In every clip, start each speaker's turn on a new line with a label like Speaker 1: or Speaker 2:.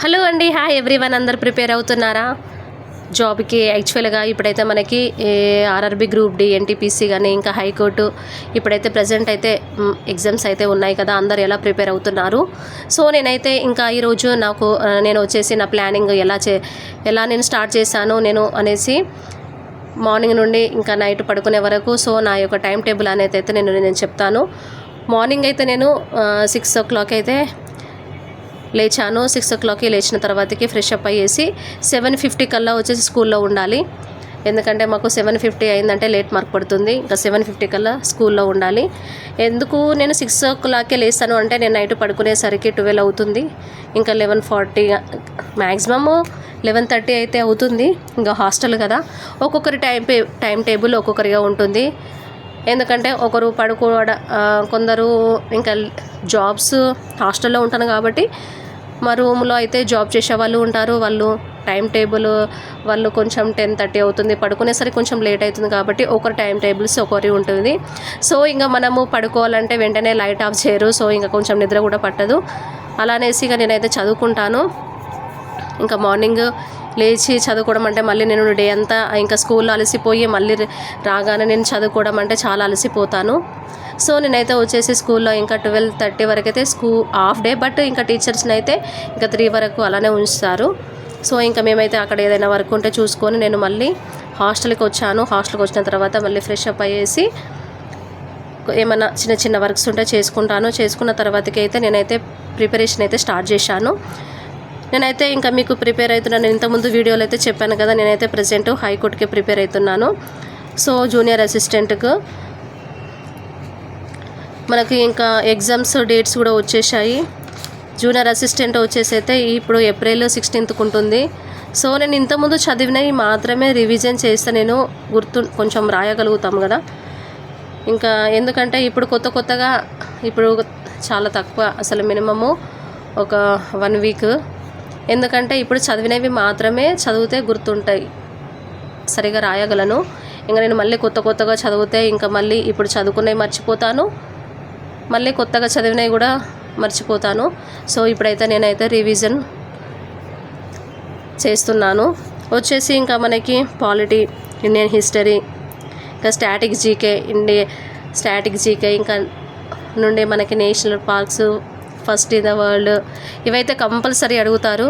Speaker 1: Hello అండి hi everyone అందరు prepare అవుతున్నారా? జాబ్కి యాక్చువల్గా ఇప్పుడైతే మనకి ఆర్ఆర్బి గ్రూప్ డి ఎన్టీపీసీ కానీ ఇంకా హైకోర్టు ఇప్పుడైతే ప్రజెంట్ అయితే ఎగ్జామ్స్ అయితే ఉన్నాయి కదా అందరు ఎలా ప్రిపేర్ అవుతున్నారు? సో నేనైతే ఇంకా ఈరోజు నాకు నేను వచ్చేసి నా ప్లానింగ్ ఎలా చే ఎలా నేను స్టార్ట్ చేశాను నేను అనేసి మార్నింగ్ నుండి ఇంకా నైట్ పడుకునే వరకు సో నా యొక్క టైం టేబుల్ అనేది అయితే నేను నేను చెప్తాను. మార్నింగ్ అయితే నేను సిక్స్ ఓ క్లాక్ అయితే లేచాను. సిక్స్ ఓ క్లాక్కి లేచిన తర్వాతకి ఫ్రెష్ అప్ అయ్యేసి సెవెన్ ఫిఫ్టీ కల్లా వచ్చేసి స్కూల్లో ఉండాలి. ఎందుకంటే మాకు సెవెన్ ఫిఫ్టీ అయిందంటే లేట్ మార్క్ పడుతుంది. ఇంకా సెవెన్ ఫిఫ్టీ కల్లా స్కూల్లో ఉండాలి. ఎందుకు నేను సిక్స్ ఓ క్లాక్కే లేస్తాను అంటే నేను నైట్ పడుకునేసరికి ట్వెల్వ్ అవుతుంది. ఇంకా eleven forty maximum eleven thirty అయితే అవుతుంది. ఇంకా హాస్టల్ కదా. ఒక్కొక్కరి టైం టైం టేబుల్ ఒక్కొక్కరిగా ఉంటుంది. ఎందుకంటే ఒకరు పడుకోవడం కొందరు ఇంకా జాబ్స్ హాస్టల్లో ఉంటాను కాబట్టి మా రూమ్లో అయితే జాబ్ చేసే వాళ్ళు ఉంటారు. వాళ్ళు టైం టేబుల్ వాళ్ళు కొంచెం టెన్ థర్టీ అవుతుంది. పడుకునేసరికి కొంచెం లేట్ అవుతుంది కాబట్టి ఒకరి టైం టేబుల్స్ ఒకరి ఉంటుంది. సో ఇంకా మనము పడుకోవాలంటే వెంటనే లైట్ ఆఫ్ చేయరు. సో ఇంకా కొంచెం నిద్ర కూడా పట్టదు. అలానేసి ఇక నేనైతే చదువుకుంటాను. ఇంకా మార్నింగ్ లేచి చదువుకోవడం అంటే మళ్ళీ నేను డే అంతా ఇంకా స్కూల్లో అలసిపోయి మళ్ళీ రాగానే నేను చదువుకోవడం అంటే చాలా అలసిపోతాను. సో నేనైతే వచ్చేసి స్కూల్లో ఇంకా ట్వెల్వ్ థర్టీ వరకు అయితే స్కూల్ హాఫ్ డే బట్ ఇంకా టీచర్స్ని అయితే ఇంకా త్రీ వరకు అలానే ఉంచుతారు. సో ఇంకా మేమైతే అక్కడ ఏదైనా వర్క్ ఉంటే చూసుకొని నేను మళ్ళీ హాస్టల్కి వచ్చాను. హాస్టల్కి వచ్చిన తర్వాత మళ్ళీ ఫ్రెష్ అప్ అయ్యేసి ఏమైనా చిన్న చిన్న వర్క్స్ ఉంటే చేసుకుంటాను. చేసుకున్న తర్వాతకి అయితే నేనైతే ప్రిపరేషన్ అయితే స్టార్ట్ చేశాను. నేనైతే ఇంకా మీకు ప్రిపేర్ అవుతున్నాను ఇంతకుముందు వీడియోలో అయితే చెప్పాను కదా నేనైతే ప్రజెంట్ హైకోర్టుకి ప్రిపేర్ అవుతున్నాను. సో జూనియర్ అసిస్టెంట్కు మనకి ఇంకా ఎగ్జామ్స్ డేట్స్ కూడా వచ్చేసాయి జూనియర్ అసిస్టెంట్ వచ్చేసి అయితే ఇప్పుడు ఏప్రిల్ సిక్స్టీన్త్కు ఉంటుంది. సో నేను ఇంతకుముందు చదివినవి మాత్రమే రివిజన్ చేస్తే. నేను గుర్తు కొంచెం రాయగలుగుతాం కదా. ఇంకా ఎందుకంటే ఇప్పుడు కొత్త కొత్తగా ఇప్పుడు చాలా తక్కువ అసలు మినిమము ఒక వన్ వీక్ ఎందుకంటే ఇప్పుడు చదివినవి మాత్రమే చదివితే గుర్తుంటాయి. సరిగా రాయగలను. ఇంకా నేను మళ్ళీ కొత్త కొత్తగా చదివితే ఇంకా మళ్ళీ ఇప్పుడు చదువుకున్నవి మర్చిపోతాను. మళ్ళీ కొత్తగా చదివినవి కూడా మర్చిపోతాను. సో ఇప్పుడైతే నేనైతే రివిజన్ చేస్తున్నాను. వచ్చేసి ఇంకా మనకి పాలిటీ ఇండియన్ హిస్టరీ ఇంకా static GK India static GK ఇంకా నుండి మనకి national parks first in the world. ఇవైతే కంపల్సరీ అడుగుతారు.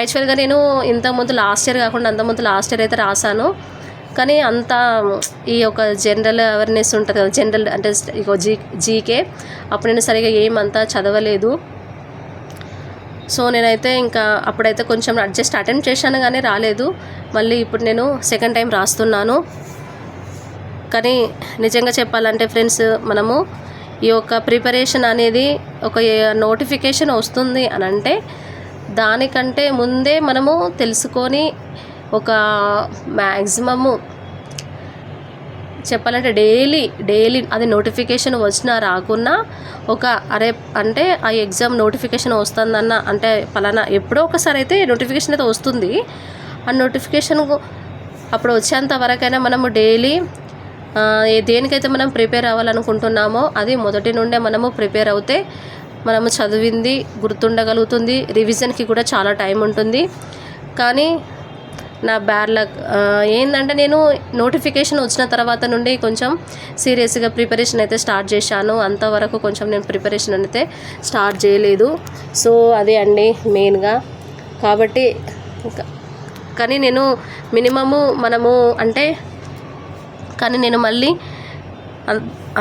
Speaker 1: యాక్చువల్గా నేను ఇంతకుముందు లాస్ట్ ఇయర్ కాకుండా అంతకుముందు లాస్ట్ ఇయర్ అయితే రాశాను. కానీ అంత ఈ యొక్క జనరల్ అవేర్నెస్ ఉంటుంది కదా జనరల్ అంటే ఇక జీ జీకే. అప్పుడు నేను సరిగా ఏమంతా చదవలేదు. సో నేనైతే ఇంకా అప్పుడైతే కొంచెం అడ్జస్ట్ అటెంప్ట్ చేశాను కానీ రాలేదు. మళ్ళీ ఇప్పుడు నేను సెకండ్ టైం రాస్తున్నాను. కానీ నిజంగా చెప్పాలంటే ఫ్రెండ్స్ మనము ఈ యొక్క ప్రిపరేషన్ అనేది ఒక నోటిఫికేషన్ వస్తుంది అని అంటే దానికంటే ముందే మనము తెలుసుకొని ఒక మ్యాక్సిమము చెప్పాలంటే డైలీ డైలీ అది నోటిఫికేషన్ వచ్చినా రాకున్నా ఒక అరే అంటే ఆ ఎగ్జామ్ నోటిఫికేషన్ వస్తుందన్న అంటే పలానా ఎప్పుడో ఒకసారి అయితే నోటిఫికేషన్ అయితే వస్తుంది. ఆ నోటిఫికేషన్ అప్పుడు వచ్చేంత వరకైనా మనము డైలీ దేనికైతే మనం ప్రిపేర్ అవ్వాలనుకుంటున్నామో అది మొదటి నుండే మనము ప్రిపేర్ అవుతే మనము చదివింది గుర్తుండగలుగుతుంది. రివిజన్కి కూడా చాలా టైం ఉంటుంది. కానీ నా బ్యాడ్ లక్ ఏంటంటే నేను నోటిఫికేషన్ వచ్చిన తర్వాత నుండి కొంచెం సీరియస్గా ప్రిపరేషన్ అయితే స్టార్ట్ చేశాను. అంతవరకు కొంచెం నేను ప్రిపరేషన్ అయితే స్టార్ట్ చేయలేదు. సో అదే అండి మెయిన్గా. కాబట్టి కానీ నేను మినిమము మనము అంటే కానీ నేను మళ్ళీ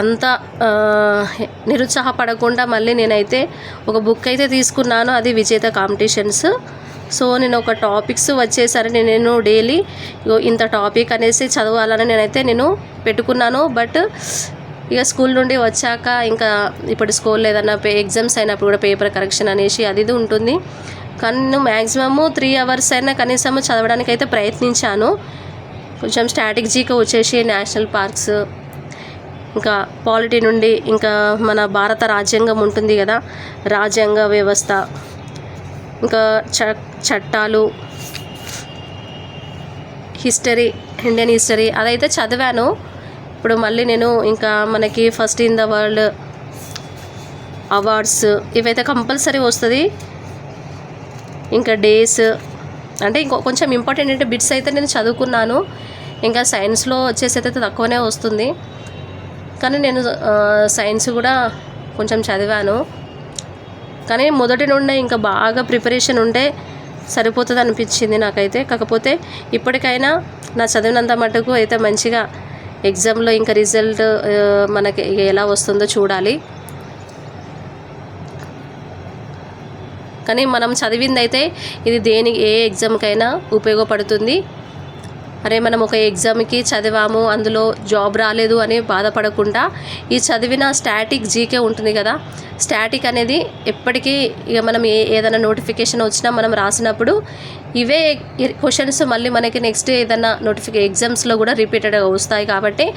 Speaker 1: అంత నిరుత్సాహపడకుండా మళ్ళీ నేనైతే ఒక బుక్ అయితే తీసుకున్నాను అది విజేత కాంపిటీషన్స్ సో నేను ఒక టాపిక్స్ వచ్చేసరికి నేను డైలీ ఇంత టాపిక్ అనేసి చదవాలని నేనైతే నేను పెట్టుకున్నాను. బట్ ఇక స్కూల్ నుండి వచ్చాక ఇంకా ఇప్పుడు స్కూల్లో ఏదన్నా పే ఎగ్జామ్స్ అయినప్పుడు కూడా పేపర్ కరెక్షన్ అనేసి అది ఇది ఉంటుంది. కానీ నేను మ్యాక్సిమము త్రీ అవర్స్ అయినా కనీసం చదవడానికి అయితే ప్రయత్నించాను. కొంచెం స్ట్రాటజీగా వచ్చేసి నేషనల్ పార్క్స్ ఇంకా పాలిటీ నుండి ఇంకా మన భారత రాజ్యాంగం ఉంటుంది కదా రాజ్యాంగ వ్యవస్థ ఇంకా చ చట్టాలు హిస్టరీ ఇండియన్ హిస్టరీ అదైతే చదివాను. ఇప్పుడు మళ్ళీ నేను ఇంకా మనకి first in the world awards ఇవైతే కంపల్సరీ వస్తుంది. ఇంకా డేస్ అంటే ఇంకో కొంచెం ఇంపార్టెంట్ అంటే బిట్స్ అయితే నేను చదువుకున్నాను. ఇంకా సైన్స్లో వచ్చేసి అయితే తక్కువనే వస్తుంది. కానీ నేను సైన్స్ కూడా కొంచెం చదివాను. కానీ మొదటి నుండే ఇంకా బాగా ప్రిపరేషన్ ఉంటే సరిపోతుంది అనిపించింది నాకైతే. కాకపోతే ఇప్పటికైనా నా చదివినంత మటుకు అయితే మంచిగా ఎగ్జామ్లో ఇంకా రిజల్ట్ మనకి ఎలా వస్తుందో చూడాలి. కానీ మనం చదివింది అయితే ఇది దేని ఏ ఎగ్జామ్కైనా ఉపయోగపడుతుంది. అరే మనం ఒక ఎగ్జామ్కి చదివాము అందులో జాబ్ రాలేదు అని బాధపడకుండా ఈ చదివిన స్టాటిక్ జీకే ఉంటుంది కదా స్టాటిక్ అనేది ఎప్పటికీ ఇక మనం ఏ ఏదైనా నోటిఫికేషన్ వచ్చినా మనం రాసినప్పుడు ఇవే క్వశ్చన్స్ మళ్ళీ మనకి నెక్స్ట్ ఏదైనా నోటిఫికే ఎగ్జామ్స్లో కూడా రిపీటెడ్గా వస్తాయి కాబట్టి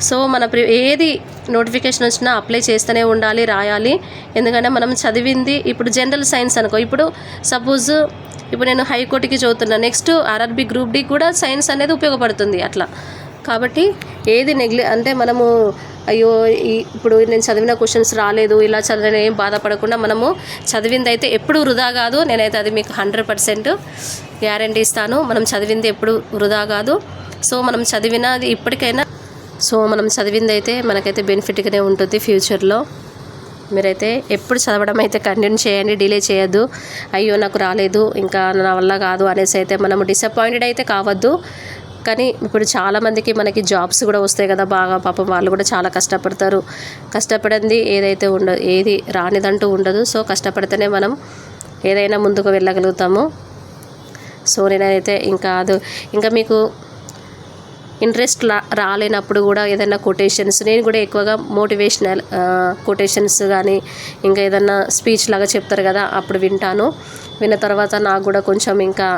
Speaker 1: సో మన ప్రి- ఏది నోటిఫికేషన్ వచ్చినా అప్లై చేస్తూనే ఉండాలి రాయాలి. ఎందుకంటే మనం చదివింది ఇప్పుడు జనరల్ సైన్స్ అనుకో. ఇప్పుడు సపోజ్ ఇప్పుడు నేను హైకోర్టుకి చదువుతున్నా. నెక్స్ట్ ఆర్ఆర్బి గ్రూప్ డి కూడా సైన్స్ అనేది ఉపయోగపడుతుంది అట్లా. కాబట్టి ఏది నెగ్లి అంటే మనము అయ్యో ఇప్పుడు నేను చదివిన క్వశ్చన్స్ రాలేదు ఇలా చదివిన ఏం బాధపడకుండా మనము చదివింది అయితే ఎప్పుడు వృధా కాదు. నేనైతే అది మీకు హండ్రెడ్ పర్సెంట్ గ్యారంటీ ఇస్తాను. మనం చదివింది ఎప్పుడు వృధా కాదు. సో మనం చదివినది ఇప్పటికైనా సో మనం చదివింది అయితే మనకైతే బెనిఫిట్గానే ఉంటుంది ఫ్యూచర్లో. మీరైతే ఎప్పుడు చదవడం అయితే కంటిన్యూ చేయండి డిలే చేయొద్దు. అయ్యో నాకు రాలేదు ఇంకా నా వల్ల కాదు అనేసి అయితే మనం డిసప్పాయింటెడ్ అయితే కావద్దు. కానీ ఇప్పుడు చాలామందికి మనకి జాబ్స్ కూడా వస్తాయి కదా బాగా పాపం వాళ్ళు కూడా చాలా కష్టపడతారు. కష్టపడింది ఏదైతే ఉండదు ఏది రానిదంటూ ఉండదు. సో కష్టపడితేనే మనం ఏదైనా ముందుకు వెళ్ళగలుగుతాము. సో నేనైతే ఇంకా అది ఇంకా మీకు ఇంట్రెస్ట్ లా రాలేనప్పుడు కూడా ఏదైనా కొటేషన్స్ నేను కూడా ఎక్కువగా మోటివేషనల్ కొటేషన్స్ కానీ ఇంకా ఏదన్నా స్పీచ్ లాగా చెప్తారు కదా అప్పుడు వింటాను. విన్న తర్వాత నాకు కూడా కొంచెం ఇంకా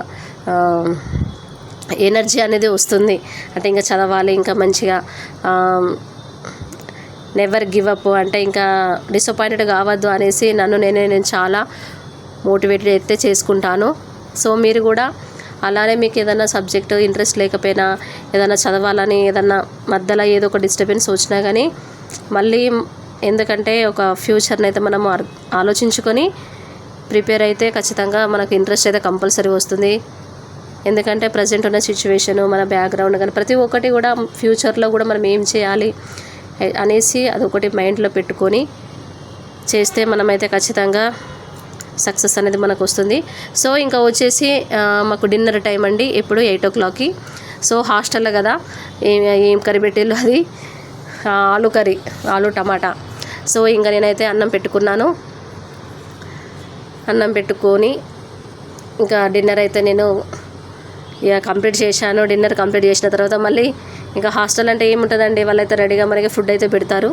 Speaker 1: ఎనర్జీ అనేది వస్తుంది. అంటే ఇంకా చదవాలి ఇంకా మంచిగా నెవర్ గివ్ అప్ అంటే ఇంకా డిసప్పాయింటెడ్ కావద్దు అనేసి నన్ను నేనే నేను చాలా మోటివేటెడ్ అయితే చేసుకుంటాను. సో మీరు కూడా అలానే మీకు ఏదైనా సబ్జెక్ట్ ఇంట్రెస్ట్ లేకపోయినా ఏదైనా చదవాలని ఏదన్నా మధ్యలో ఏదో ఒక డిస్టర్బెన్స్ వచ్చినా కానీ మళ్ళీ ఎందుకంటే ఒక ఫ్యూచర్ని అయితే మనం ఆలోచించుకొని ప్రిపేర్ అయితే ఖచ్చితంగా మనకు ఇంట్రెస్ట్ అయితే కంపల్సరీ వస్తుంది. ఎందుకంటే ప్రజెంట్ ఉన్న సిచ్యువేషను మన బ్యాక్గ్రౌండ్ కానీ ప్రతి ఒక్కటి కూడా ఫ్యూచర్లో కూడా మనం ఏం చేయాలి అనేసి అదొకటి మైండ్లో పెట్టుకొని చేస్తే మనమైతే ఖచ్చితంగా సక్సెస్ అనేది మనకు వస్తుంది సో ఇంకా వచ్చేసి మాకు డిన్నర్ టైం అండి. ఎప్పుడు ఎయిట్ ఓ క్లాక్కి. సో హాస్టల్లో కదా. ఏం ఏం కర్రీ పెట్టిల్లు అది? ఆలు కర్రీ ఆలు టమాటా. సో ఇంకా నేనైతే అన్నం పెట్టుకున్నాను. అన్నం పెట్టుకొని ఇంకా డిన్నర్ అయితే నేను ఇక కంప్లీట్ చేశాను. డిన్నర్ కంప్లీట్ చేసిన తర్వాత మళ్ళీ ఇంకా హాస్టల్ అంటే ఏముంటుందండి? వాళ్ళైతే రెడీగా మనకి ఫుడ్ అయితే పెడతారు.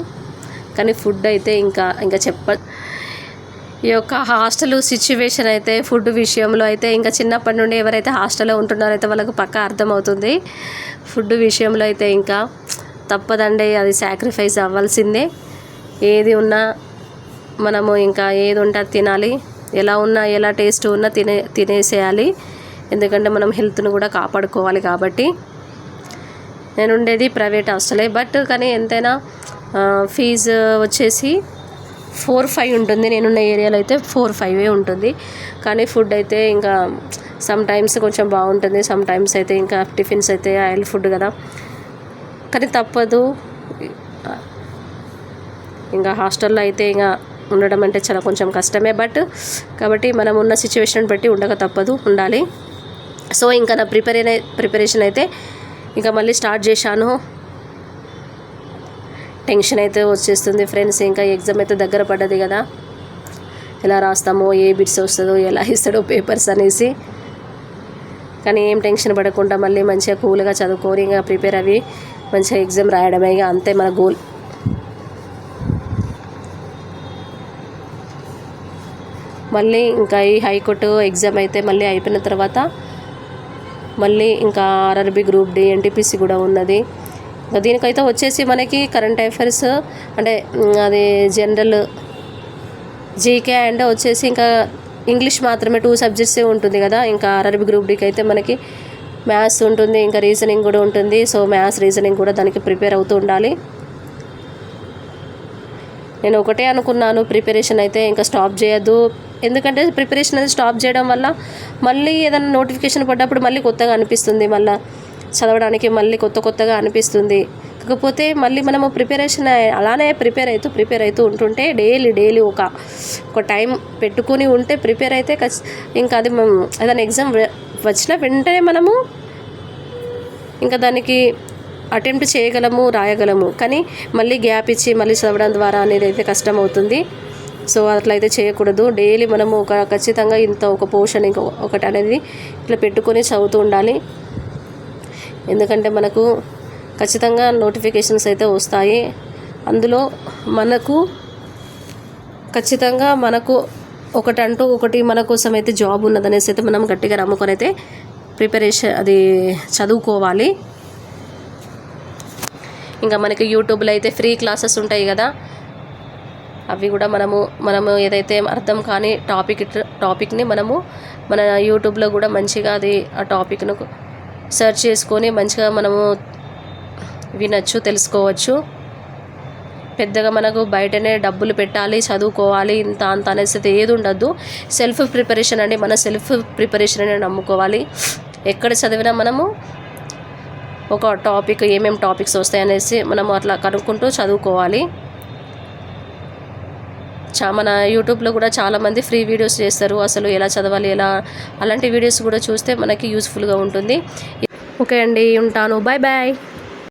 Speaker 1: కానీ ఫుడ్ అయితే ఇంకా ఇంకా చెప్ప ఈ యొక్క హాస్టల్ సిచ్యువేషన్ అయితే ఫుడ్ విషయంలో అయితే ఇంకా చిన్నప్పటి నుండి ఎవరైతే హాస్టల్లో ఉంటున్నారో అయితే వాళ్ళకు పక్కా అర్థమవుతుంది. ఫుడ్ విషయంలో అయితే ఇంకా తప్పదండి అది సాక్రిఫైస్ అవ్వాల్సిందే. ఏది ఉన్నా మనము ఇంకా ఏది ఉంటే అది తినాలి. ఎలా ఉన్నా ఎలా టేస్ట్ ఉన్నా తినే తినేసేయాలి. ఎందుకంటే మనం హెల్త్ను కూడా కాపాడుకోవాలి కాబట్టి. నేను ఉండేది ప్రైవేట్ హాస్టలే బట్ కానీ ఎంతైనా ఫీజు వచ్చేసి ఫోర్ ఫైవ్ ఉంటుంది. నేనున్న ఏరియాలో అయితే ఫోర్ ఫైవే ఉంటుంది. కానీ ఫుడ్ అయితే ఇంకా సమ్ టైమ్స్ కొంచెం బాగుంటుంది. సమ్ టైమ్స్ అయితే ఇంకా టిఫిన్స్ అయితే ఆయిల్ ఫుడ్ కదా. కానీ తప్పదు. ఇంకా హాస్టల్లో అయితే ఇంకా ఉండడం అంటే చాలా కొంచెం కష్టమే. బట్ కాబట్టి మనం ఉన్న సిచ్యువేషన్ బట్టి ఉండక తప్పదు. ఉండాలి. సో ఇంకా నా ప్రిపేర్ ప్రిపరేషన్ అయితే ఇంకా మళ్ళీ స్టార్ట్ చేశాను. టెన్షన్ అయితే వచ్చేస్తుంది ఫ్రెండ్స్. ఇంకా ఎగ్జామ్ అయితే దగ్గర పడ్డది కదా. ఎలా రాస్తామో ఏ బిట్స్ వస్తుందో ఎలా ఇస్తాడో పేపర్స్ అనేసి. కానీ ఏం టెన్షన్ పడకుండా మళ్ళీ మంచిగా కూల్గా చదువుకొని ఇంకా ప్రిపేర్ అవి మంచిగా ఎగ్జామ్ రాయడమే ఇక అంతే మన గోల్. మళ్ళీ ఇంకా ఈ హైకోర్టు ఎగ్జామ్ అయితే మళ్ళీ అయిపోయిన తర్వాత మళ్ళీ ఇంకా ఆర్ఆర్బి గ్రూప్ డి ఎన్టీపీసీ కూడా ఉన్నది. దీనికైతే వచ్చేసి మనకి కరెంట్ అఫైర్స్ అంటే అది జనరల్ జీకే అండ్ వచ్చేసి ఇంకా ఇంగ్లీష్ మాత్రమే టూ సబ్జెక్ట్సే ఉంటుంది కదా. ఇంకా ఆర్ఆర్బి గ్రూప్ డీకి అయితే మనకి మ్యాథ్స్ ఉంటుంది ఇంకా రీజనింగ్ కూడా ఉంటుంది. సో మ్యాథ్స్ రీజనింగ్ కూడా దానికి ప్రిపేర్ అవుతూ ఉండాలి. నేను ఒకటే అనుకున్నాను ప్రిపరేషన్ అయితే ఇంకా స్టాప్ చేయొద్దు. ఎందుకంటే ప్రిపరేషన్ అనేది స్టాప్ చేయడం వల్ల మళ్ళీ ఏదైనా నోటిఫికేషన్ పడ్డప్పుడు మళ్ళీ కొత్తగా అనిపిస్తుంది మళ్ళీ. చదవడానికి మళ్ళీ కొత్త కొత్తగా అనిపిస్తుంది. కాకపోతే మళ్ళీ మనము ప్రిపరేషన్ అలానే ప్రిపేర్ అవుతూ ప్రిపేర్ అవుతూ ఉంటుంటే డైలీ డైలీ ఒక ఒక టైం పెట్టుకొని ఉంటే ప్రిపేర్ అయితే ఇంకా అది మనం ఏదైనా ఎగ్జామ్ వచ్చిన వెంటనే మనము ఇంకా దానికి అటెంప్ట్ చేయగలము రాయగలము. కానీ మళ్ళీ గ్యాప్ ఇచ్చి మళ్ళీ చదవడం ద్వారా అనేది అయితే కష్టం అవుతుంది సో అట్లయితే చేయకూడదు. డైలీ మనము ఒక ఖచ్చితంగా ఇంత ఒక పోర్షన్ ఇంక ఒకటి అనేది ఇట్లా పెట్టుకొని చదువుతూ ఉండాలి. ఎందుకంటే మనకు ఖచ్చితంగా నోటిఫికేషన్స్ అయితే వస్తాయి. అందులో మనకు ఖచ్చితంగా మనకు ఒకటంటూ ఒకటి మన కోసం అయితే జాబ్ ఉన్నదనేసి అయితే మనం గట్టిగా నమ్ముకొని అయితే ప్రిపరేషన్ అది చదువుకోవాలి. ఇంకా మనకి యూట్యూబ్లో అయితే ఫ్రీ క్లాసెస్ ఉంటాయి కదా. అవి కూడా మనము మనము ఏదైతే అర్థం కాని టాపిక్ టాపిక్ని మనము మన యూట్యూబ్లో కూడా మంచిగా అది ఆ టాపిక్ను సెర్చ్ చేసుకొని మంచిగా మనము వినొచ్చు తెలుసుకోవచ్చు. పెద్దగా మనకు బయటనే డబ్బులు పెట్టాలి చదువుకోవాలి ఇంత అంత అనేసి ఏది ఉండద్దు. సెల్ఫ్ ప్రిపరేషన్ అండి మన సెల్ఫ్ ప్రిపరేషన్ అని నమ్ముకోవాలి. ఎక్కడ చదివినా మనము ఒక టాపిక్ ఏమేమి టాపిక్స్ వస్తాయనేసి మనము అట్లా కనుక్కుంటూ చదువుకోవాలి. చా మన యూట్యూబ్లో కూడా చాలామంది ఫ్రీ వీడియోస్ చేస్తారు. అసలు ఎలా చదవాలి ఎలా అలాంటి వీడియోస్ కూడా చూస్తే మనకి యూస్ఫుల్గా ఉంటుంది. ఓకే అండి ఉంటాను. Bye bye.